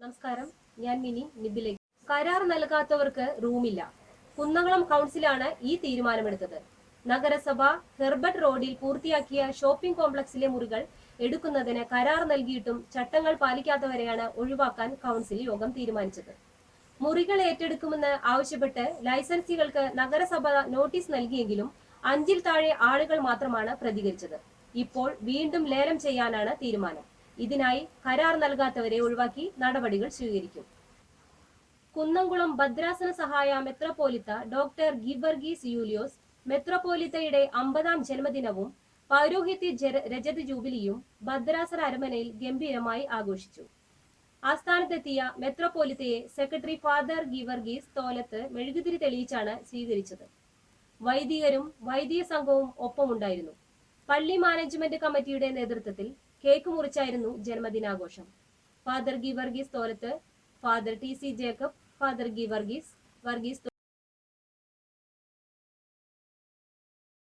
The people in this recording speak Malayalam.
നമസ്കാരം. ഞാൻ മിനി നിബിലേക്ക് കരാർ നൽകാത്തവർക്ക് റൂമില്ല. കുന്നംകുളം കൗൺസിലാണ് ഈ തീരുമാനമെടുത്തത്. നഗരസഭ ഹെർബർട്ട് റോഡിൽ പൂർത്തിയാക്കിയ ഷോപ്പിംഗ് കോംപ്ലക്സിലെ മുറികൾ എടുക്കുന്നതിന് കരാർ നൽകിയിട്ടും ചട്ടങ്ങൾ പാലിക്കാത്തവരെയാണ് ഒഴിവാക്കാൻ കൗൺസിൽ യോഗം തീരുമാനിച്ചത്. മുറികൾ ഏറ്റെടുക്കുമെന്ന് ആവശ്യപ്പെട്ട് ലൈസൻസികൾക്ക് നഗരസഭ നോട്ടീസ് നൽകിയെങ്കിലും അഞ്ചിൽ താഴെ ആളുകൾ മാത്രമാണ് പ്രതികരിച്ചത്. ഇപ്പോൾ വീണ്ടും ലേലം ചെയ്യാനാണ് തീരുമാനം. ഇതിനായി കരാർ നൽകാത്തവരെ ഒഴിവാക്കി നടപടികൾ സ്വീകരിക്കും. കുന്നംകുളം ഭദ്രാസന സഹായ മെത്രോപോലിത്ത ഡോക്ടർ ഗിവർഗീസ് യൂലിയോസ് മെത്രോപോലിത്തയുടെ അമ്പതാം ജന്മദിനവും പൗരോഹിത്യ രജത ജൂബിലിയും ഭദ്രാസന അരമനയിൽ ഗംഭീരമായി ആഘോഷിച്ചു. ആസ്ഥാനത്തെത്തിയ മെത്രോപോലിത്തയെ സെക്രട്ടറി ഫാദർ ഗിവർഗീസ് തോലത്ത് മെഴുകുതിരി തെളിയിച്ചാണ് സ്വീകരിച്ചത്. വൈദികരും വൈദിക സംഘവും ഒപ്പമുണ്ടായിരുന്നു. പള്ളി മാനേജ്മെന്റ് കമ്മിറ്റിയുടെ നേതൃത്വത്തിൽ കേക്ക് മുറിച്ചായിരുന്നു ജന്മദിനാഘോഷം. Father Geevarghese Tholath father T C Jacob father Geevarghese Varghese